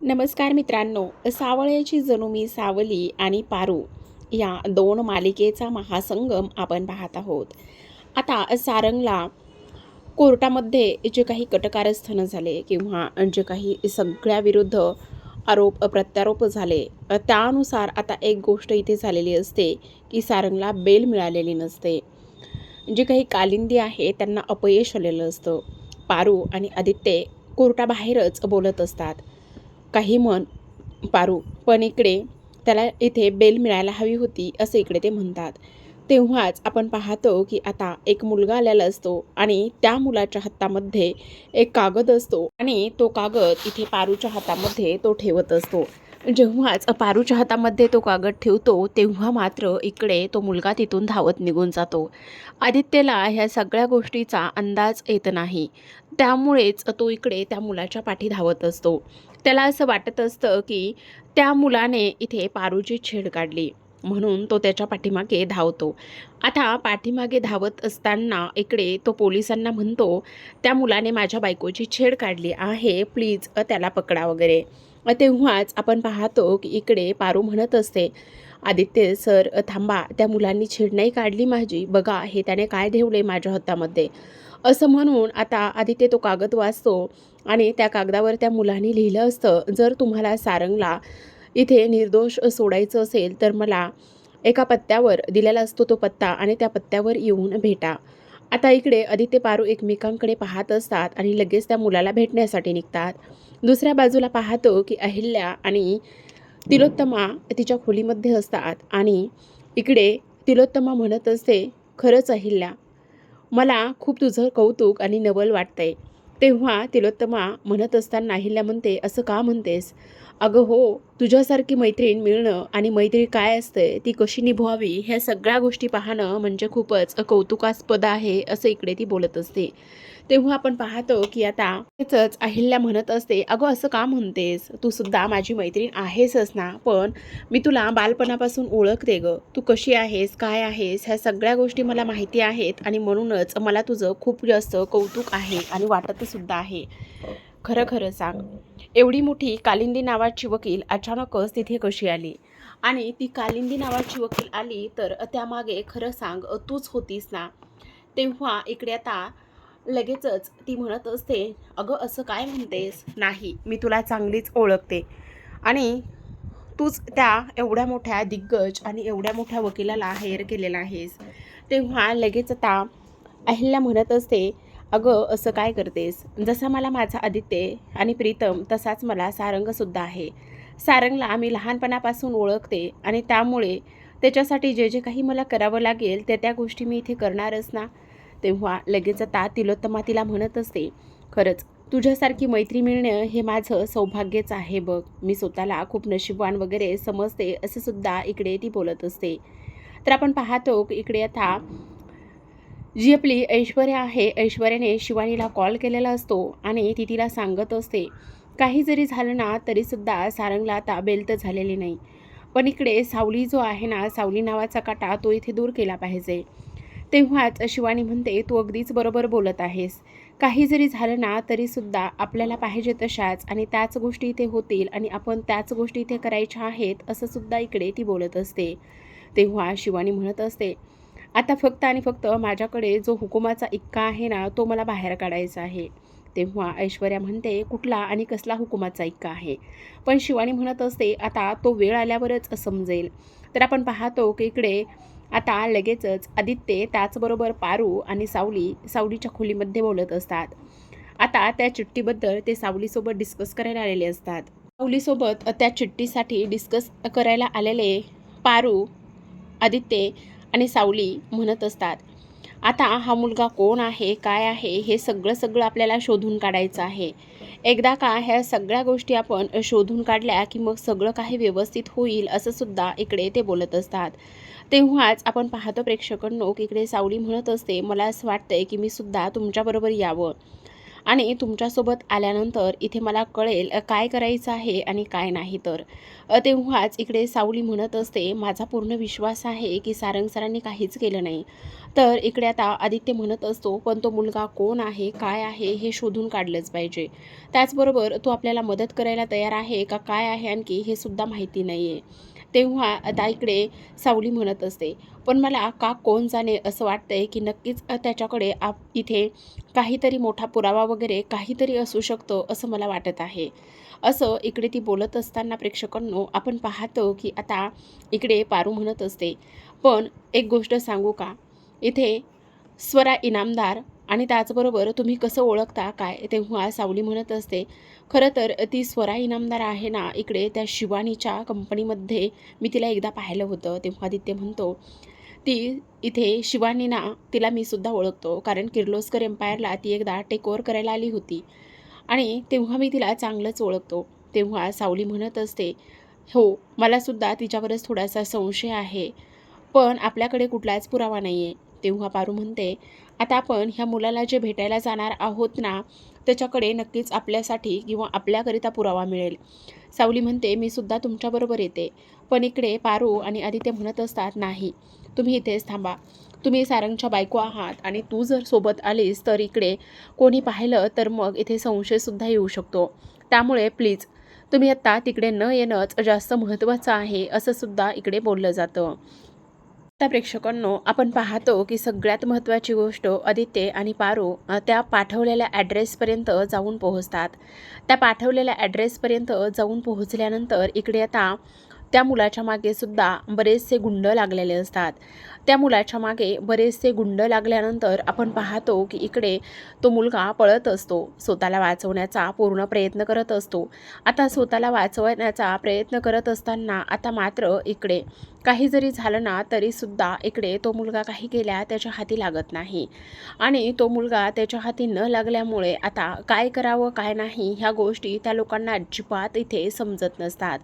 नमस्कार मित्रांनो सावळ्याची जणू मी सावली आणि पारू या दोन मालिकेचा महासंगम आपण पाहत आहोत. आता सारंगला कोर्टामध्ये जे काही कटकारस्थानं झाले किंवा जे काही सगळ्याविरुद्ध आरोप प्रत्यारोप झाले त्यानुसार आता एक गोष्ट इथे झालेली असते की सारंगला बेल मिळालेली नसते. जे काही कालिंदी आहे त्यांना अपयश आलेलं असतं. पारू आणि आदित्य कोर्टाबाहेरच बोलत असतात. काही म्हण पारू. पण इकडे त्याला इथे बेल मिळायला हवी होती असं इकडे ते म्हणतात. तेव्हाच आपण पाहतो की आता एक मुलगा आलेला असतो आणि त्या मुलाच्या हातामध्ये एक कागद असतो आणि तो कागद इथे पारूच्या हातामध्ये तो ठेवत असतो. जेव्हाच पारूच्या हातामध्ये तो कागद ठेवतो तेव्हा मात्र इकडे तो मुलगा तिथून धावत निघून जातो. आदित्यला ह्या सगळ्या गोष्टीचा अंदाज येत नाही. त्यामुळेच तो इकडे त्या मुलाच्या पाठी धावत असतो. त्याला असं वाटत असतं की त्या मुलाने इथे पारूची छेड काढली. म्हणून तो त्याच्या पाठीमागे धावतो. आता पाठीमागे धावत असताना इकडे तो पोलिसांना म्हणतो त्या मुलाने माझ्या बायकोची छेड काढली आहे प्लीज त्याला पकडा वगैरे. तेव्हाच आपण पाहतो की इकडे पारू म्हणत असते आदित्य सर थांबा त्या मुलांनी छेड नाही काढली माझी बघा हे त्याने काय ठेवले माझ्या हातामध्ये. असं म्हणून आता आदित्य तो कागद वाचतो आणि त्या कागदावर त्या मुलांनी लिहिलं असतं जर तुम्हाला सारंगला इथे निर्दोष सोडायचं असेल तर मला एका पत्त्यावर दिलेला असतो तो पत्ता आणि त्या पत्त्यावर येऊन भेटा. आता इकडे आदित्य पारू एकमेकांकडे पाहत असतात आणि लगेच त्या मुलाला भेटण्यासाठी निघतात. दुसऱ्या बाजूला पाहतो की अहिल्या आणि तिलोत्तमा तिच्या खोलीमध्ये असतात आणि इकडे तिलोत्तमा म्हणत असते खरंच अहिल्या मला खूप तुझं कौतुक आणि नवल वाटतंय. तेव्हा तिलोत्तमा म्हणत असताना अहिल्या म्हणते असं का म्हणतेस? अगं हो तुझ्यासारखी मैत्रीण मिळणं आणि मैत्री काय असते ती कशी निभवावी ह्या सगळ्या गोष्टी पाहणं म्हणजे खूपच कौतुकास्पद आहे असं इकडे ती बोलत असते. तेव्हा आपण पाहतो की आता तेच अहिल्या म्हणत असते अगं असं का म्हणतेस? तू सुद्धा माझी मैत्रीण आहेसच ना पण मी तुला बालपणापासून ओळखते ग. तू कशी आहेस काय आहेस ह्या सगळ्या गोष्टी मला माहिती आहेत आणि म्हणूनच मला तुझं खूप जास्त कौतुक आहे आणि वाटत सुद्धा आहे. खरं खरं सांग. एवढी मोठी कालिंदी नावाची वकील अचानकच तिथे कशी आली? आणि ती कालिंदी नावाची वकील आली तर त्यामागे खरं सांग तूच होतीस ना? तेव्हा इकडे आता लगेचच ती म्हणत असते अगं असं काय म्हणतेस? नाही मी तुला चांगलीच ओळखते. आणि तूच त्या एवढ्या मोठ्या दिग्गज आणि एवढ्या मोठ्या वकिलाला हायर केलेला आहेस. तेव्हा लगेच आता अहिल्या म्हणत असते अगं असं काय करतेस? जसा मला माझा आदित्य आणि प्रीतम तसाच मला सारंगसुद्धा आहे. सारंगला आम्ही लहानपणापासून ओळखते आणि त्यामुळे त्याच्यासाठी जे जे काही मला करावं लागेल त्या त्या गोष्टी मी इथे करणारच ना? तेव्हा लगेच आता तिलोत्तमा तिला म्हणत असते खरंच तुझ्यासारखी मैत्री मिळणं हे माझं सौभाग्यच आहे बघ. मी स्वतःला खूप नशीबवान वगैरे समजते असं सुद्धा इकडे ती बोलत असते. तर आपण पाहतो इकडे आता जी आपली ऐश्वर्या आहे ऐश्वर्याने शिवानीला कॉल केलेला असतो आणि ती तिला सांगत असते. काही जरी झालं ना तरीसुद्धा सारंगला ताबेल तर झालेली नाही. पण इकडे सावली जो आहे ना सावली नावाचा काटा तो इथे दूर केला पाहिजे. तेव्हाच शिवानी म्हणते तू अगदीच बरोबर बोलत आहेस. काही जरी झालं ना तरीसुद्धा आपल्याला पाहिजे तशाच आणि त्याच गोष्टी इथे होतील आणि आपण त्याच गोष्टी इथे करायच्या आहेत असंसुद्धा इकडे ती बोलत असते. तेव्हा शिवानी म्हणत असते आता फक्त आणि फक्त माझ्याकडे जो हुकुमाचा इक्का आहे ना तो मला बाहेर काढायचा आहे. तेव्हा ऐश्वर्या म्हणते कुठला आणि कसला हुकुमाचा इक्का आहे? पण शिवानी म्हणत असते आता तो वेळ आल्यावरच समजेल. तर आपण पाहतो की इकडे आता लगेचच आदित्य त्याचबरोबर पारू आणि सावली सावलीच्या खोलीमध्ये बोलत असतात. आता त्या चिठ्ठीबद्दल ते सावलीसोबत डिस्कस करायला आलेले असतात. सावलीसोबत त्या चिठ्ठीसाठी डिस्कस करायला आलेले पारू आदित्य आणि सावली म्हणत असतात आता हा मुलगा कोण आहे काय आहे हे सगळं सगळं आपल्याला शोधून काढायचं आहे. एकदा का ह्या सगळ्या गोष्टी आपण शोधून काढल्या की मग सगळं काही व्यवस्थित होईल असं सुद्धा इकडे ते बोलत असतात. तेव्हाच आपण पाहतो प्रेक्षकांनो इकडे सावली म्हणत असते मला असं वाटतंय की मी सुद्धा तुमच्याबरोबर यावं. आणि तुमच्यासोबत आल्यानंतर इथे मला कळेल काय करायचं आहे आणि काय नाही तर. तेव्हाच इकडे सावली म्हणत असते माझा पूर्ण विश्वास आहे की सारंग सरांनी काहीच केलं नाही. तर इकडे आता आदित्य म्हणत असतो पण तो मुलगा कोण आहे काय आहे हे शोधून काढलंच पाहिजे. त्याचबरोबर तो आपल्याला मदत करायला तयार आहे का काय आहे आणखी हे सुद्धा माहिती नाही आहे तेव्हा आता इकडे सावली म्हणत असते. पण मला का कोण जाणे असं वाटतंय की नक्कीच त्याच्याकडे आप इथे काहीतरी मोठा पुरावा वगैरे काहीतरी असू शकतो असं मला वाटत आहे. असं इकडे ती बोलत असताना प्रेक्षकांनो आपण पाहतो की आता इकडे पारू म्हणत असते. पण एक गोष्ट सांगू का? इथे स्वरा इनामदार आणि त्याचबरोबर तुम्ही कसं ओळखता काय? तेव्हा सावली म्हणत असते खरं तर ती स्वरा इनामदार आहे ना इकडे त्या शिवानीच्या कंपनीमध्ये मी तिला एकदा पाहिलं होतं. तेव्हा आदित्य म्हणतो ती इथे शिवानी ना तिला मी सुद्धा ओळखतो कारण किर्लोस्कर एम्पायरला ती एकदा टेक ओव्हर करायला आली होती आणि तेव्हा मी तिला चांगलंच ओळखतो. तेव्हा सावली म्हणत असते हो मलासुद्धा तिच्यावरच थोडासा संशय आहे पण आपल्याकडे कुठलाच पुरावा नाही आहे तेव्हा पारू म्हणते आता आपण ह्या मुलाला जे भेटायला जाणार आहोत ना त्याच्याकडे नक्कीच आपल्यासाठी किंवा आपल्याकरिता पुरावा मिळेल. सावली म्हणते मी सुद्धा तुमच्याबरोबर येते. पण इकडे पारू आणि आदित्य म्हणत असतात नाही. तुम्ही इथेच थांबा. तुम्ही सारंगच्या बायको आहात आणि तू जर सोबत आलीस तर इकडे कोणी पाहिलं तर मग इथे संशयसुद्धा येऊ शकतो. त्यामुळे प्लीज तुम्ही आत्ता तिकडे न येणंच जास्त महत्त्वाचं आहे असंसुद्धा इकडे बोललं जातं. त्या प्रेक्षकांनो आपण पाहतो की सगळ्यात महत्त्वाची गोष्ट आदित्य आणि पारो त्या पाठवलेल्या ॲड्रेसपर्यंत जाऊन पोहोचतात. त्या पाठवलेल्या ॲड्रेसपर्यंत जाऊन पोहोचल्यानंतर इकडे आता त्या मुलाच्या मागे सुद्धा बरेचसे गुंड लागलेले असतात. त्या मुलाच्या मागे बरेचसे गुंड लागल्यानंतर आपण पाहतो की इकडे तो मुलगा पळत असतो स्वतःला वाचवण्याचा पूर्ण प्रयत्न करत असतो. आता स्वतःला वाचवण्याचा प्रयत्न करत असताना आता मात्र इकडे काही जरी झालं ना तरीसुद्धा इकडे तो मुलगा काही केल्या त्याच्या हाती लागत नाही. आणि तो मुलगा त्याच्या हाती न लागल्यामुळे आता काय करावं काय नाही ह्या गोष्टी त्या लोकांना अजिबात इथे समजत नसतात.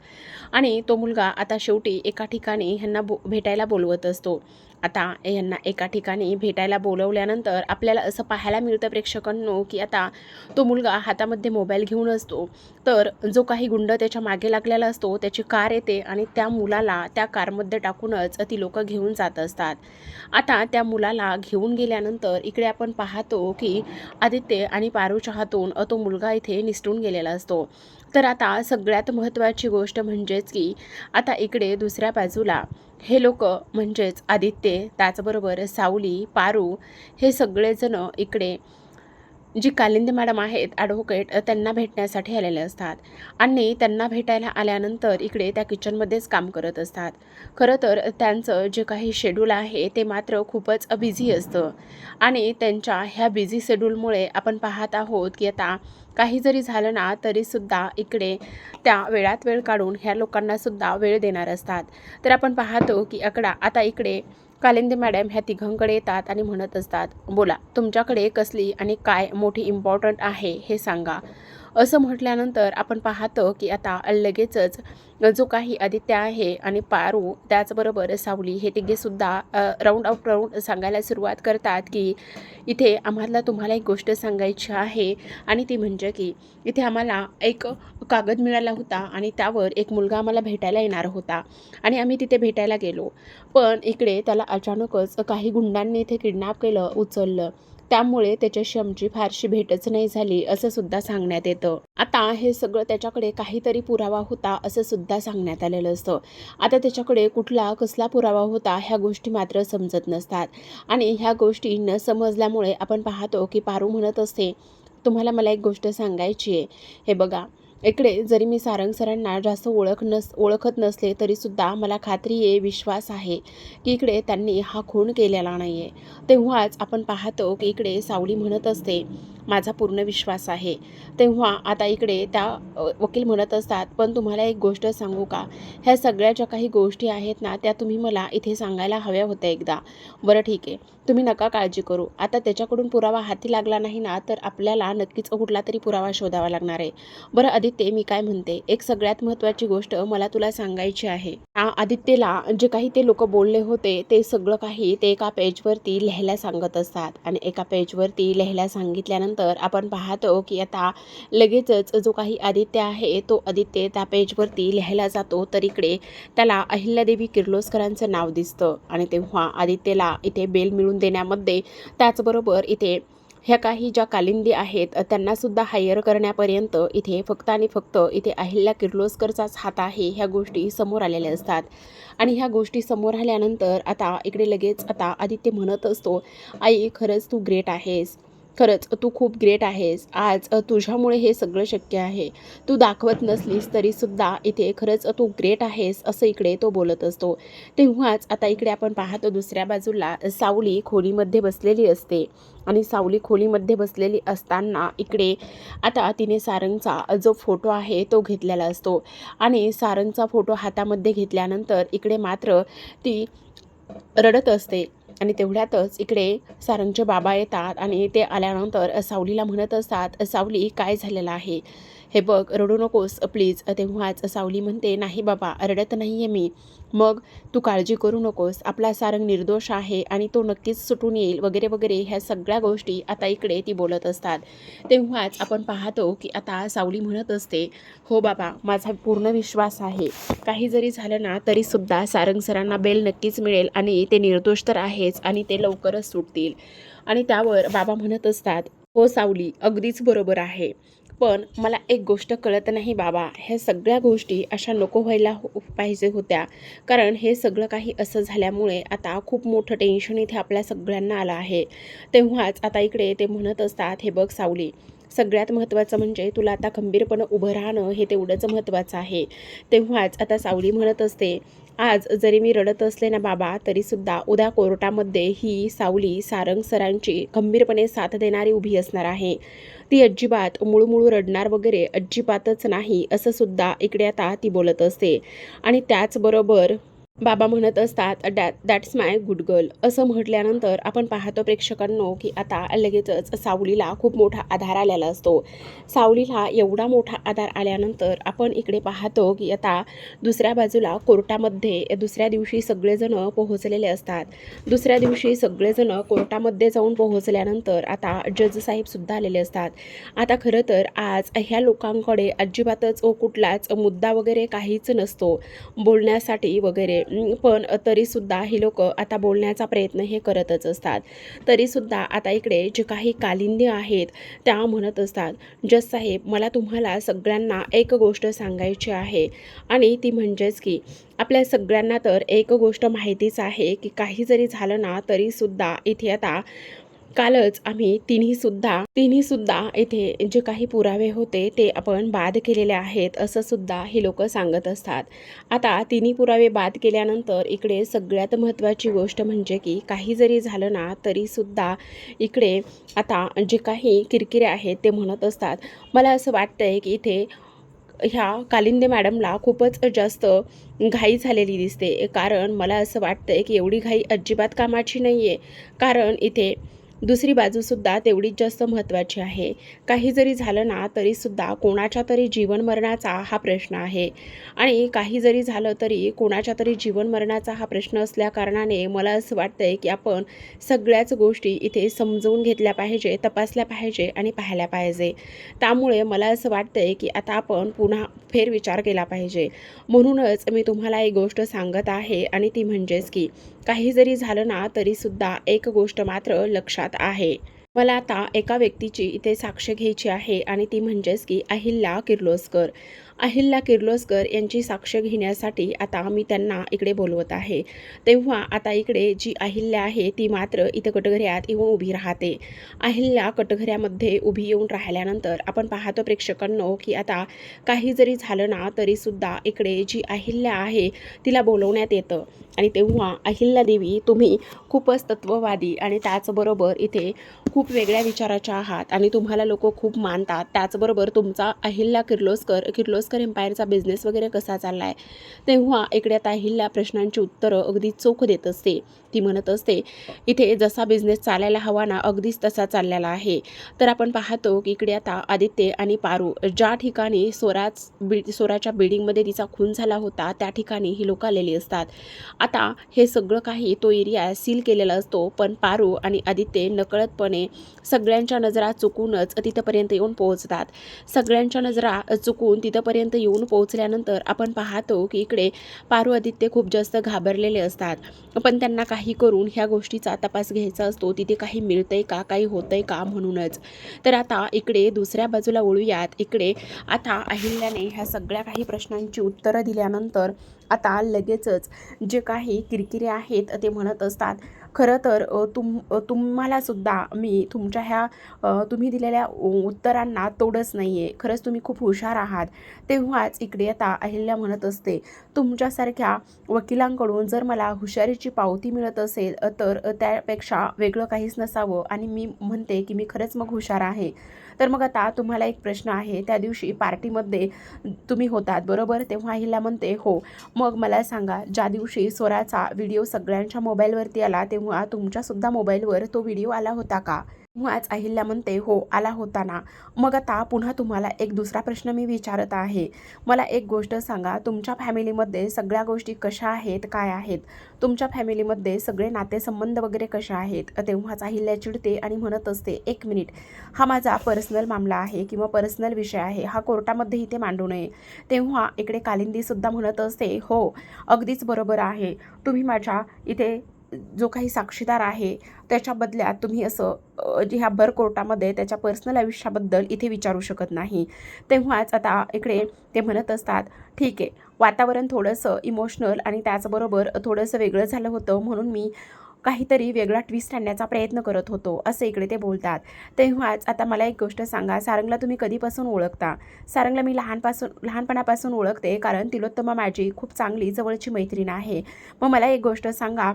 आणि तो मुलगा आता शेवटी एका ठिकाणी ह्यांना बो भेटायला बोलवत असतो. आता यांना एका ठिकाणी भेटायला बोलवल्यानंतर आपल्याला असं पाहायला मिळतं प्रेक्षकांनो की आता तो मुलगा हातामध्ये मोबाईल घेऊन असतो. तर जो काही गुंड त्याच्यामागे लागलेला असतो त्याची कार येते आणि त्या मुलाला त्या कारमध्ये टाकूनच ती लोकं घेऊन जात असतात. आता त्या मुलाला घेऊन गेल्यानंतर इकडे आपण पाहतो की आदित्य आणि पारूच्या हातून तो मुलगा इथे निसटून गेलेला असतो. तर आता सगळ्यात महत्त्वाची गोष्ट म्हणजेच की आता इकडे दुसऱ्या बाजूला. हे लोक म्हणजेच आदित्य त्याचबरोबर सावली पारू हे सगळेजण इकडे जी कालिंदी मॅडम आहेत ॲडव्होकेट त्यांना भेटण्यासाठी आलेले असतात. आणि त्यांना भेटायला आल्यानंतर इकडे त्या किचनमध्येच काम करत असतात. खरं तर त्यांचं जे काही शेड्यूल आहे ते मात्र खूपच बिझी असतं. आणि त्यांच्या ह्या बिझी शेड्यूलमुळे आपण पाहत आहोत की आता काही जरी झालं ना तरीसुद्धा इकडे त्या वेळात वेळ काढून ह्या लोकांनासुद्धा वेळ देणार असतात. तर आपण पाहतो की अकडा आता इकडे कालिंदे मॅडम ह्या तिघांकडे येतात आणि म्हणत असतात बोला तुमच्याकडे कसली आणि काय मोठी इम्पॉर्टंट आहे हे सांगा. असं म्हटल्यानंतर आपण पाहतो की आता लगेचच जो काही आदित्य आहे आणि पारू त्याचबरोबर सावली हे तिघेसुद्धा राऊंड आउट राऊंड सांगायला सुरुवात करतात की इथे आम्हाला तुम्हाला एक गोष्ट सांगायची आहे आणि ती म्हणजे की इथे आम्हाला एक कागद मिळाला होता आणि त्यावर एक मुलगा आम्हाला भेटायला येणार होता आणि आम्ही तिथे भेटायला गेलो. पण इकडे त्याला अचानकच काही गुंडांनी इथे किडनॅप केलं उचललं. त्यामुळे त्याच्याशी आमची फारशी भेटच नाही झाली असं सुद्धा सांगण्यात येतं. आता हे सगळं त्याच्याकडे काहीतरी पुरावा होता असं सुद्धा सांगण्यात आलेलं असतं. आता त्याच्याकडे कुठला कसला पुरावा होता ह्या गोष्टी मात्र समजत नसतात. आणि ह्या गोष्टी न समजल्यामुळे आपण पाहतो की पारू म्हणत असते तुम्हाला मला एक गोष्ट सांगायची आहे. हे बघा इकडे जरी मी सारंग सरांना जास्त ओळख नस ओळखत नसले तरीसुद्धा मला खात्री आहे विश्वास आहे की इकडे त्यांनी हा खून केलेला नाही आहे तेव्हाच आपण पाहतो की इकडे सावली म्हणत असते माझा पूर्ण विश्वास आहे. तेव्हा आता इकडे त्या वकील म्हणत असतात पण तुम्हाला एक गोष्ट सांगू का? ह्या सगळ्या ज्या काही गोष्टी आहेत ना त्या तुम्ही मला इथे सांगायला हव्या होत्या एकदा. बरं ठीक आहे. तुम्ही नका काळजी करू. आता त्याच्याकडून पुरावा हाती लागला नाही ना तर आपल्याला नक्कीच कुठला तरी पुरावा शोधावा लागणार आहे. बरं आदित्य मी काय म्हणते? एक सगळ्यात महत्त्वाची गोष्ट मला तुला सांगायची आहे. आदित्यला जे काही ते लोक बोलले होते ते सगळं काही ते एका पेजवरती लिहायला सांगत असतात. आणि एका पेजवरती लिहायला सांगितल्यानंतर आपण पाहतो की आता लगेचच जो काही आदित्य आहे तो आदित्य त्या पेजवरती लिहायला जातो. तर इकडे त्याला अहिल्यादेवी किर्लोस्करांचं नाव दिसतं. आणि तेव्हा आदित्यला इथे बेल मिळून करून देण्यामध्ये त्याचबरोबर इथे ह्या काही ज्या कालिंदी आहेत त्यांनासुद्धा हायर करण्यापर्यंत इथे फक्त आणि फक्त इथे अहिल्या किर्लोस्करचाच हात आहे ह्या गोष्टी समोर आलेल्या असतात. आणि ह्या गोष्टी समोर आल्यानंतर आता इकडे लगेच आता आदित्य म्हणत असतो आई खरंच तू ग्रेट आहेस. खरंच तू खूप ग्रेट आहेस. आज तुझ्यामुळे हे सगळं शक्य आहे. तू दाखवत नसलीस तरीसुद्धा इथे खरंच तू ग्रेट आहेस असं इकडे तो बोलत असतो. तेव्हाच आता इकडे आपण पाहतो दुसऱ्या बाजूला सावली खोलीमध्ये बसलेली असते. आणि सावली खोलीमध्ये बसलेली असताना इकडे आता तिने सारंगचा जो फोटो आहे तो घेतलेला असतो. आणि सारंगचा फोटो हातामध्ये घेतल्यानंतर इकडे मात्र ती रडत असते. आणि तेवढ्यातच इकडे सारंगचे बाबा येतात आणि ते आल्यानंतर सावलीला म्हणत असतात सावली काय झालेलं आहे? हे बघ रडू नकोस प्लीज तेव्हाच सावली म्हणते नाही बाबा रडत नाही आहे मी. मग तू काळजी करू नकोस. आपला सारंग निर्दोष आहे आणि तो नक्कीच सुटून येईल. वगैरे वगैरे ह्या सगळ्या गोष्टी आता इकडे ती बोलत असतात. तेव्हाच आपण पाहतो की आता सावली म्हणत असते हो बाबा माझा पूर्ण विश्वास आहे. काही जरी झालं ना तरीसुद्धा सारंग सरांना बेल नक्कीच मिळेल आणि ते निर्दोष तर आहेच आणि ते लवकरच सुटतील. आणि त्यावर बाबा म्हणत असतात हो सावली अगदीच बरोबर आहे. पण मला एक गोष्ट कळत नाही बाबा. ह्या सगळ्या गोष्टी अशा नको व्हायला हो- पाहिजे होत्या. कारण हे सगळं काही असं झाल्यामुळे आता खूप मोठं टेन्शन इथे आपल्या सगळ्यांना आलं आहे. तेव्हाच आता इकडे ते म्हणत असतात हे बघ सावली सगळ्यात महत्त्वाचं म्हणजे तुला आता खंबीरपणे उभं राहणं हे तेवढंच महत्त्वाचं आहे. तेव्हाच आता सावली म्हणत असते आज जरी मी रडत असले ना बाबा तरीसुद्धा उद्या कोर्टामध्ये ही सावली सारंग सरांची खंबीरपणे साथ देणारी उभी असणार आहे. ती अजिबात मुळूमुळू रडणार वगैरे अजिबातच नाही असं सुद्धा इकडे आता ती बोलत असते. आणि त्याचबरोबर बाबा म्हणत असतात dad that's my good girl असं म्हटल्यानंतर आपण पाहतो प्रेक्षकांनो की आता लगेचच सावलीला खूप मोठा आधार आलेला असतो. सावलीला एवढा मोठा आधार आल्यानंतर आपण इकडे पाहतो की आता दुसऱ्या बाजूला कोर्टामध्ये दुसऱ्या दिवशी सगळेजण पोहोचलेले असतात. दुसऱ्या दिवशी सगळेजण कोर्टामध्ये जाऊन पोहोचल्यानंतर आता जज साहेबसुद्धा आलेले असतात. आता खरं तर आज ह्या लोकांकडे अजिबातच कुठलाच मुद्दा वगैरे काहीच नसतो. बोलण्यासाठी वगैरे पण तरीसुद्धा ही लोक आता बोलण्याचा प्रयत्न हे करतच असतात. तरीसुद्धा आता इकडे जे काही कालिंदी आहेत त्या म्हणत असतात जस साहेब मला तुम्हाला सगळ्यांना एक गोष्ट सांगायची आहे. आणि ती म्हणजेच की आपल्या सगळ्यांना तर एक गोष्ट माहितीच आहे की काही जरी झालं ना तरीसुद्धा इथे आता कालच आम्ही तिन्हीसुद्धा तिन्हीसुद्धा इथे जे काही पुरावे होते ते आपण बाद केलेले आहेत असं सुद्धा ही लोक सांगत असतात. आता तिन्ही पुरावे बाद केल्यानंतर इकडे सगळ्यात महत्त्वाची गोष्ट म्हणजे की काही जरी झालं ना तरीसुद्धा इकडे आता जे काही किरकिरे आहेत ते म्हणत असतात. मला असं वाटतंय की इथे ह्या कालिंदे मॅडमला खूपच जास्त घाई झालेली दिसते. कारण मला असं वाटतंय की एवढी घाई अजिबात कामाची नाही आहे कारण इथे दुसरी बाजूसुद्धा तेवढीच जास्त महत्त्वाची आहे. काही जरी झालं ना तरीसुद्धा कोणाच्या तरी जीवन मरणाचा हा प्रश्न आहे. आणि काही जरी झालं तरी कोणाच्या तरी जीवन मरणाचा हा प्रश्न असल्या कारणाने मला असं वाटतंय की आपण सगळ्याच गोष्टी इथे समजवून घेतल्या पाहिजे तपासल्या पाहिजे आणि पाहायला पाहिजे. त्यामुळे मला असं वाटतंय की आता आपण पुन्हा फेरविचार केला पाहिजे. म्हणूनच मी तुम्हाला एक गोष्ट सांगत आहे आणि ती म्हणजेच की काही जरी झालं ना तरीसुद्धा एक गोष्ट मात्र लक्षात आहे. मला आता एका व्यक्तीची इथे साक्ष घ्यायची आहे आणि ती म्हणजेच की अहिल्या किर्लोस्कर. अहिल्या किर्लोस्कर यांची साक्ष घेण्यासाठी आता मी त्यांना इकडे बोलवत आहे. तेव्हा आता इकडे जी अहिल्या आहे ती मात्र इथं कटघऱ्यात येऊन उभी राहते. अहिल्या कटघऱ्यामध्ये उभी येऊन राहिल्यानंतर आपण पाहतो प्रेक्षकांनो की आता काही जरी झालं ना तरीसुद्धा इकडे जी अहिल्या आहे तिला बोलवण्यात येतं. आणि तेव्हा अहिल्या देवी तुम्ही खूपच तत्ववादी आणि त्याचबरोबर इथे खूप वेगळ्या विचाराच्या आहात आणि तुम्हाला लोक खूप मानतात. त्याचबरोबर तुमचा अहिल्या किर्लोस्कर किर्लोस्कर किर्लोस्कर एम्पायरचा बिझनेस वगैरे कसा चालला आहे तेव्हा इकडे आता अहिल्या प्रश्नांची उत्तरं अगदी चोख देत असते. ती म्हणत असते इथे जसा बिझनेस चालायला हवा ना अगदीच तसा चाललेला आहे. तर आपण पाहतो की इकडे आता आदित्य आणि पारू ज्या ठिकाणी स्वराज बि स्वराच्या बिल्डिंगमध्ये तिचा खून झाला होता त्या ठिकाणी ही लोक आलेली असतात. आता हे सगळं काही तो एरिया सील केलेला असतो पण पारू आणि आदित्य नकळतपणे सगळ्यांच्या नजरा चुकूनच तिथंपर्यंत येऊन पोहोचतात. सगळ्यांच्या नजरा चुकून तिथंपर्यंत येऊन पोहोचल्यानंतर आपण पाहतो की इकडे पारू आदित्य खूप जास्त घाबरलेले असतात. पण त्यांना काही करून ह्या गोष्टीचा तपास घ्यायचा असतो तिथे काही मिळतंय का काही होतंय का म्हणूनच. तर आता इकडे दुसऱ्या बाजूला वळूयात. इकडे आता अहिल्याने ह्या सगळ्या काही प्रश्नांची उत्तरं दिल्यानंतर आता लगेचच जे काही किरकिरे आहेत ते म्हणत असतात. खरं तर तुम तुम्हालासुद्धा मी तुमच्या ह्या तुम्ही दिलेल्या उ- उत्तरांना तोडच नाही आहे खरंच तुम्ही खूप हुशार आहात. तेव्हाच इकडे आता अहिल्या म्हणत असते तुमच्यासारख्या वकिलांकडून जर मला हुशारीची पावती मिळत असेल तर त्यापेक्षा वेगळं काहीच नसावं. आणि मी म्हणते की मी खरंच मग हुशार आहे. तर मग आता तुम्हाला एक प्रश्न आहे त्या दिवशी पार्टीमध्ये तुम्ही होतात बरोबर? तेव्हा हिला म्हणते हो. मग मला सांगा ज्या दिवशी स्वराचा व्हिडिओ सगळ्यांच्या मोबाईलवरती आला तेव्हा तुमच्यासुद्धा मोबाईलवर तो व्हिडिओ आला होता का? तेव्हाच अहिल्या म्हणते हो आला होता ना मग आता पुन्हा तुम्हाला एक दुसरा प्रश्न मी विचारत आहे. मला एक गोष्ट सांगा. तुमच्या फॅमिलीमध्ये सगळ्या गोष्टी कशा आहेत काय आहेत? तुमच्या फॅमिलीमध्ये सगळे नातेसंबंध वगैरे कसे आहेत? तेव्हाच अहिल्या चिडते आणि म्हणत असते एक मिनिट. हा माझा पर्सनल मामला आहे किंवा पर्सनल विषय आहे. हा कोर्टामध्ये इथे मांडू नये. तेव्हा इकडे कालिंदीसुद्धा म्हणत असते हो अगदीच बरोबर आहे. तुम्ही माझ्या इथे जो काही साक्षीदार आहे त्याच्या बदल्यात तुम्ही असं जे ह्या भरकोर्टामध्ये त्याच्या पर्सनल आयुष्याबद्दल इथे विचारू शकत नाही. तेव्हाच आता इकडे ते म्हणत असतात ठीक आहे वातावरण थोडंसं इमोशनल आणि त्याचबरोबर थोडंसं वेगळं झालं होतं म्हणून मी काहीतरी वेगळा ट्विस्ट आणण्याचा प्रयत्न करत होतो असं इकडे ते बोलतात. तेव्हाच आता मला एक गोष्ट सांगा सारंगला तुम्ही कधीपासून ओळखता? सारंगला मी लहानपासून लहानपणापासून ओळखते कारण तिलोत्तमा माझी खूप चांगली जवळची मैत्रीण आहे. मग मला एक गोष्ट सांगा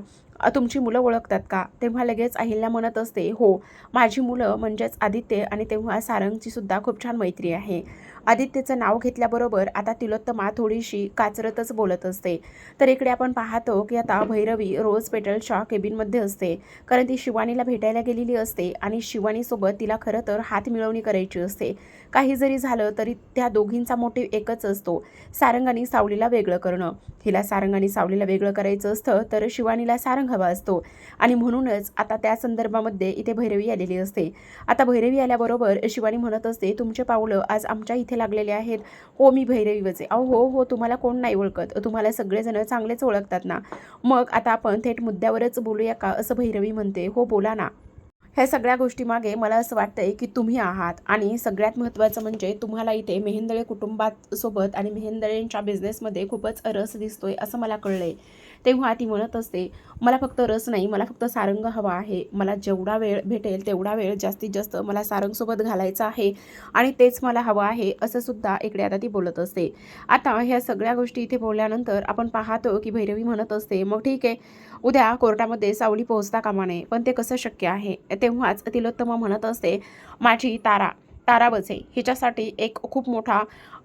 तुमची मुलं ओळखतात का? तेव्हा लगेच अहिल्या म्हणत असते हो माझी मुलं म्हणजेच आदित्य आणि तेव्हा सारंगची सुद्धा खूप छान मैत्री आहे. आदित्यचं नाव घेतल्याबरोबर आता तिलोत्तमा थोडीशी काचरतच बोलत असते. तर इकडे आपण पाहतो की आता भैरवी रोज पेटलच्या केबिनमध्ये असते. कारण ती शिवानीला भेटायला गेलेली असते आणि शिवानीसोबत तिला खरं तर हात मिळवणी करायची असते. काही जरी झालं तरी त्या दोघींचा मोटिव्ह एकच असतो. सारंग आणि सावलीला वेगळं करणं. हिला सारंग आणि सावलीला वेगळं करायचं असतं तर शिवानीला सारंग हवा असतो. आणि म्हणूनच आता त्या संदर्भामध्ये इथे भैरवी आलेली असते. आता भैरवी आल्याबरोबर शिवानी म्हणत असते तुमचे पावलं आज आमच्या इथे लागलेले आहेत. हो मी भैरवी वजे अहो हो हो तुम्हाला कोण नाही ओळखत. तुम्हाला सगळेजण चांगलेच ओळखतात ना. मग आता आपण थेट मुद्द्यावरच बोलूया का असं भैरवी म्हणते. हो बोला ना. ह्या सगळ्या गोष्टीमागे मला असं वाटतंय की तुम्ही आहात आणि सगळ्यात महत्त्वाचं म्हणजे तुम्हाला इथे मेहेंदळे कुटुंबात सोबत आणि मेहेंदळेंच्या बिझनेसमध्ये खूपच रस दिसतोय असं मला कळलंय. तेव्हा ती म्हणत असते मला फक्त रस नाही मला फक्त सारंग हवा आहे. मला जेवढा वेळ भेटेल तेवढा वेळ जास्तीत जास्त मला सारंगसोबत घालायचा आहे आणि तेच मला हवं आहे असं सुद्धा इकडे आता ती बोलत असते. आता ह्या सगळ्या गोष्टी इथे बोलल्यानंतर आपण पाहतो की भैरवी म्हणत असते मग ठीक आहे उद्या कोर्टामध्ये सावली पोहोचता कामा नये पण ते कसं शक्य आहे? तेव्हाच तिलोत्तमा म्हणत असते माझी तारा तारा बजे हिच्यासाठी एक खूप मोठा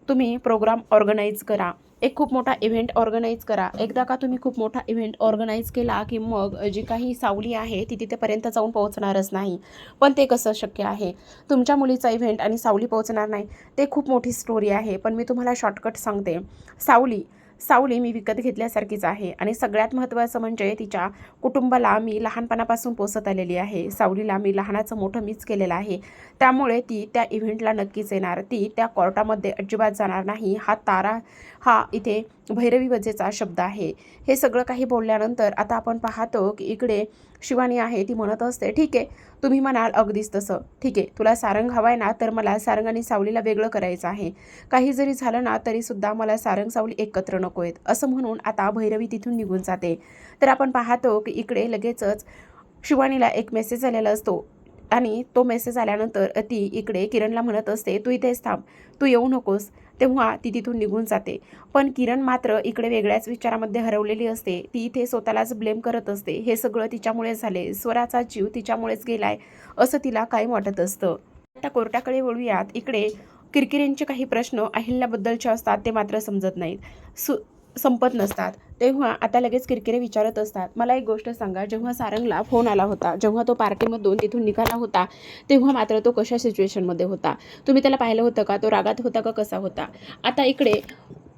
तुम्ही प्रोग्राम ऑर्गनाईज करा. एक खूप मोठा इव्हेंट ऑर्गनाईज करा. एकदा का तुम्ही खूप मोठा इव्हेंट ऑर्गनाईज केला की मग जी काही सावली आहे ती तिथेपर्यंत जाऊन पोहोचणारच नाही. पण ते कसं शक्य आहे? तुमच्या मुलीचा इव्हेंट आणि सावली पोहोचणार नाही ते खूप मोठी स्टोरी आहे. पण मी तुम्हाला शॉर्टकट सांगते. सावली सावली मी विकत घेतल्यासारखीच आहे. आणि सगळ्यात महत्त्वाचं म्हणजे तिच्या कुटुंबाला मी लहानपणापासून पोसत आलेली आहे. सावलीला मी लहानाचं मोठं मीच केलेलं आहे. त्यामुळे ती त्या इव्हेंटला नक्कीच येणार. ती त्या कोर्टामध्ये अजिबात जाणार नाही. हा तारा हा इथे भैरवी वजेचा शब्द आहे. हे सगळं काही बोलल्यानंतर आता आपण पाहतो की इकडे शिवानी आहे ती म्हणत असते ठीक आहे तुम्ही म्हणाल अगदीच तसं. ठीक आहे तुला सारंग हवाय ना तर मला सारंग आणि सावलीला वेगळं करायचं आहे. काही जरी झालं ना तरीसुद्धा मला सारंग सावली एकत्र नको आहेत. असं म्हणून आता भैरवी तिथून निघून जाते. तर आपण पाहतो की इकडे लगेचच शिवानीला एक मेसेज आलेला असतो आणि तो मेसेज आल्यानंतर ती इकडे किरणला म्हणत असते तू इथेच थांब. तू येऊ नकोस. तेव्हा ती तिथून निघून जाते. पण किरण मात्र इकडे वेगळ्याच विचारामध्ये हरवलेली असते. ती इथे स्वतःलाच ब्लेम करत असते. हे सगळं तिच्यामुळे झाले. स्वराचा जीव तिच्यामुळेच गेलाय असं तिला कायम वाटत असतं. आता कोर्टाकडे वळूयात. इकडे किरकिरेंचे काही प्रश्न अहिल्याबद्दलचे असतात ते मात्र समजत नाहीत. सु संपत नसतात. तेव्हा आता लगेच किरकिरे विचारत असतात. मला एक गोष्ट सांगा. जेव्हा सारंगला फोन आला होता जेव्हा तो पार्टीमधून तिथून निघाला होता तेव्हा मात्र तो कशा सिच्युएशनमध्ये होता? तुम्ही त्याला पाहिलं होतं का? तो रागात होता का? कसा होता? आता इकडे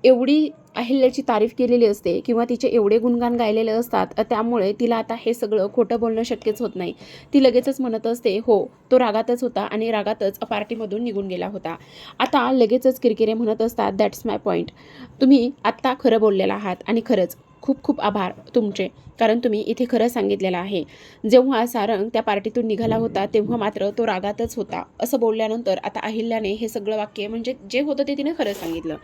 एवढी अहिल्याची तारीफ केलेली असते किंवा तिचे एवढे गुणगान गायलेले असतात त्यामुळे तिला आता हे सगळं खोटं बोलणं शक्यच होत नाही. ती लगेचच म्हणत असते हो तो रागातच होता आणि रागातच पार्टीमधून निघून गेला होता. आता लगेचच किरकिरे म्हणत असतात दॅट्स माय पॉईंट तुम्ही आत्ता खरं बोललेला आहात आणि खरंच खूप खूप आभार तुमचे. कारण तुम्ही इथे खरं सांगितलेलं आहे. जेव्हा सारंग त्या पार्टीतून निघाला होता तेव्हा मात्र तो रागातच होता. असं बोलल्यानंतर आता अहिल्याने हे सगळं वाक्य म्हणजे जे होतं ते तिने खरं सांगितलं.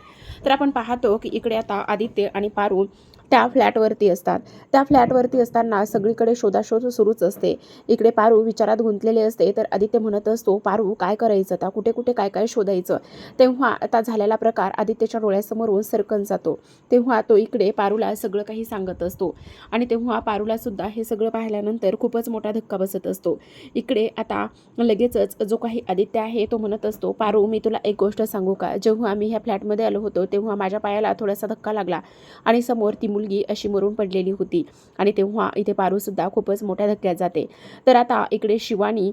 तर आपण पाहतो की इकडे आता आदित्य आणि पारू त्या फ्लॅटवरती असतात. त्या फ्लॅटवरती असताना सगळीकडे शोधाशोध सुरूच असते. इकडे पारू विचारात गुंतलेले असते तर आदित्य म्हणत असतो पारू काय करायचं आता? कुठे कुठे काय काय शोधायचं? तेव्हा आता झालेला प्रकार आदित्यच्या डोळ्यासमोरून सरकन जातो. तेव्हा तो इकडे पारूला सगळं काही सांगत असतो. आणि तेव्हा पारूला सुद्धा हे सगळं पाहिल्यानंतर खूपच मोठा धक्का बसत असतो. इकडे आता लगेचच जो काही आदित्य आहे तो म्हणत असतो पारू मी तुला एक गोष्ट सांगू का? जेव्हा आम्ही ह्या फ्लॅटमध्ये आलो होतो तेव्हा माझ्या पायाला थोडासा धक्का लागला आणि समोर ती मुलगी अशी मरून पडलेली होती आणि तेव्हा इथे पारूसुद्धा खूपच मोठ्या धक्क्यात जाते. तर आता इकडे शिवानी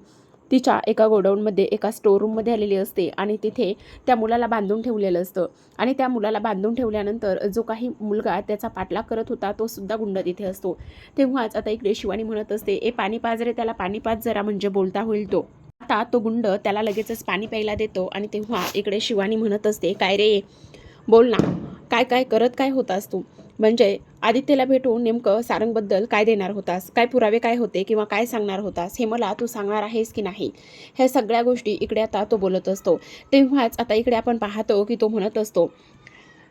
तिच्या एका गोडाऊनमध्ये एका स्टोरूममध्ये आलेली असते आणि तिथे त्या मुलाला बांधून ठेवलेलं असतं. आणि त्या मुलाला बांधून ठेवल्यानंतर जो काही मुलगा त्याचा पाठलाग करत होता तो सुद्धा गुंड तिथे असतो. तेव्हाच आता इकडे शिवानी म्हणत असते ए पाणी पाज रे त्याला पाणी पाज जरा म्हणजे बोलता होईल तो. आता तो गुंड त्याला लगेचच पाणी प्यायला देतो आणि तेव्हा इकडे शिवानी म्हणत असते काय रे? बोल ना. काय काय करत काय होतास तू? म्हणजे आदित्यला भेटून नेमकं सारंगबद्दल काय देणार होतास? काय पुरावे काय होते किंवा काय सांगणार होतास? हे मला तू सांगणार आहेस की नाही? ह्या सगळ्या गोष्टी इकडे आता तो बोलत असतो. तेव्हाच आता इकडे आपण पाहतो की तो म्हणत असतो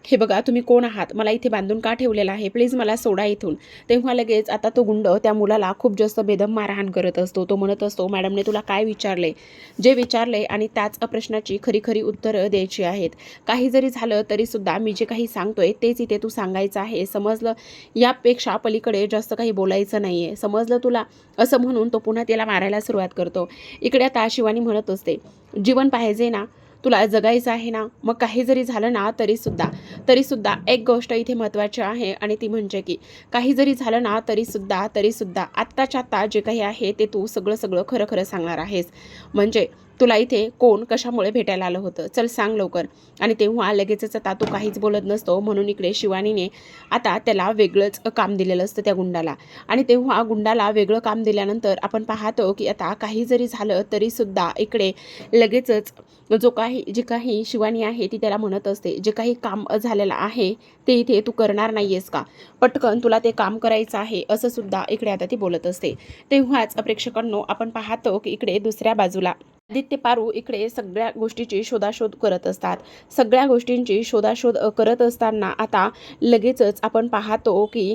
हे बघा तुम्ही कोण आहात? मला इथे बांधून का ठेवलेलं आहे? प्लीज मला सोडा इथून. तेव्हा लगेच आता तो गुंड त्या मुलाला खूप जास्त बेदम मारहाण करत असतो. तो म्हणत असतो मॅडमने तुला काय विचारले जे विचारले आणि त्याच प्रश्नाची खरी खरी उत्तरं द्यायची आहेत. काही जरी झालं तरीसुद्धा मी जे काही सांगतोय तेच इथे तू सांगायचं आहे. समजलं? यापेक्षा पलीकडे जास्त काही बोलायचं नाही आहे समजलं तुला? असं म्हणून तो पुन्हा त्याला मारायला सुरुवात करतो. इकडे आता शिवानी म्हणत असते जीवन पाहिजे ना? तुला जगायचं आहे ना? मग काही जरी झालं ना तरीसुद्धा. तरीसुद्धा एक गोष्ट इथे महत्त्वाची आहे आणि ती म्हणजे की काही जरी झालं ना तरीसुद्धा तरीसुद्धा आत्ताच्या आत्ता जे काही आहे ते तू सगळं सगळं खरं खरं सांगणार आहेस. म्हणजे तुला इथे कोण कशामुळे भेटायला आलं होतं? चल सांग लवकर. आणि तेव्हा लगेचच आता तो काहीच बोलत नसतो. म्हणून इकडे शिवानीने आता त्याला वेगळंच काम दिलेलं असतं त्या गुंडाला. आणि तेव्हा गुंडाला वेगळं काम दिल्यानंतर आपण पाहतो की आता काही जरी झालं तरीसुद्धा इकडे लगेचच जो काही जी काही शिवानी आहे ती त्याला म्हणत असते. जे काही काम झालेलं आहे ते इथे तू करणार नाही आहेस का? पटकन तुला ते काम करायचं आहे असं सुद्धा इकडे आता ती बोलत असते. तेव्हाच प्रेक्षकांनो आपण पाहतो की इकडे दुसऱ्या बाजूला आदित्य पारू इकडे सगळ्या गोष्टीची शोधाशोध करत असतात. सगळ्या गोष्टींची शोधाशोध करत असताना आता लगेचच आपण पाहतो की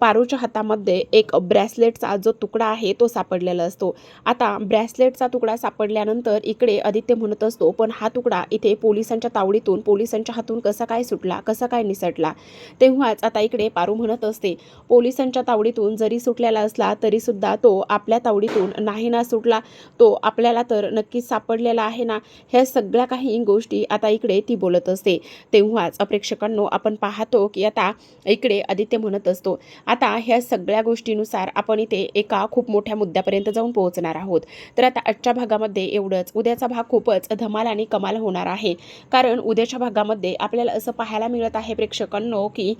पारूच्या हातामध्ये एक ब्रॅसलेटचा जो तुकडा आहे तो सापडलेला असतो. आता ब्रॅसलेटचा तुकडा सापडल्यानंतर इकडे आदित्य म्हणत असतो पण हा तुकडा इथे पोलिसांच्या तावडीतून पोलिसांच्या हातून कसा काय सुटला कसा काय निसटला? तेव्हाच आता इकडे पारू म्हणत असते पोलिसांच्या तावडीतून जरी सुटलेला असला तरीसुद्धा तो आपल्या तावडीतून नाही ना सुटला तो आपल्याला तर नक्कीच सापडलेला आहे ना ह्या सगळ्या काही गोष्टी आता इकडे ती बोलत असते. तेव्हाच प्रेक्षकांनो आपण पाहतो की आता इकडे आदित्य म्हणत असतो. आता ह्या सगळ्या गोष्टीनुसार आपण इथे एका खूप मोठ्या मुद्द्यापर्यंत जाऊन पोहोचणार आहोत. तर आता आजच्या भागामध्ये एवढंच. उद्याचा भाग खूपच धमाल आणि कमाल होणार आहे. कारण उद्याच्या भागामध्ये आपल्याला असं पाहायला मिळत आहे प्रेक्षकांनो की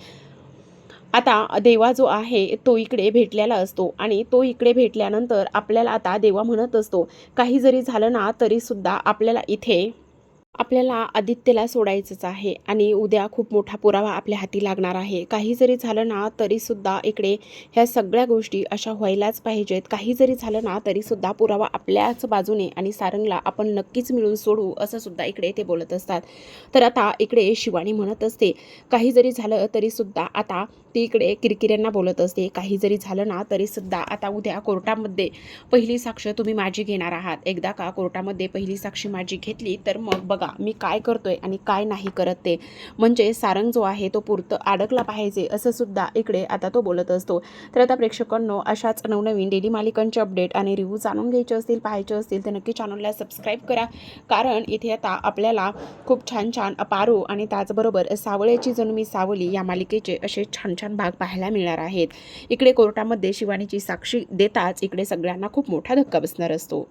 आता देवा जो आहे तो इकडे भेटलेला असतो आणि तो इकडे भेटल्यानंतर आपल्याला आता देवा म्हणत असतो. काही जरी झालं ना तरीसुद्धा आपल्याला इथे आपल्याला आदित्यला सोडायचंच आहे आणि उद्या खूप मोठा पुरावा आपल्या हाती लागणार आहे. काही जरी झालं ना तरीसुद्धा इकडे ह्या सगळ्या गोष्टी अशा व्हायलाच पाहिजेत. काही जरी झालं ना तरीसुद्धा पुरावा आपल्याच बाजूने आणि सारंगला आपण नक्कीच मिळून सोडू असं सुद्धा इकडे ते बोलत असतात. तर आता इकडे शिवानी म्हणत असते काही जरी झालं तरीसुद्धा आता ती इकडे किरकिऱ्यांना बोलत असते. काही जरी झालं ना तरीसुद्धा आता उद्या कोर्टामध्ये पहिली साक्ष तुम्ही माझी घेणार आहात. एकदा का कोर्टामध्ये पहिली साक्षी माझी घेतली तर मग बघा बघा मी काय करतोय आणि काय नाही करत ते. म्हणजे सारंग जो आहे तो पुरतं अडकला पाहिजे असं सुद्धा इकडे आता तो बोलत असतो. तर आता प्रेक्षकांनो अशाच नवनवीन डेली मालिकांचे अपडेट आणि रिव्ह्यू जाणून घ्यायचे असतील पाहायचे असतील तर नक्की चॅनलला सबस्क्राईब करा. कारण इथे आता आपल्याला खूप छान छान अपारू आणि त्याचबरोबर सावळ्याची जणू मी सावली या मालिकेचे असे छान छान भाग पाहायला मिळणार आहेत. इकडे कोर्टामध्ये शिवानीची साक्षी देताच इकडे सगळ्यांना खूप मोठा धक्का बसणार असतो.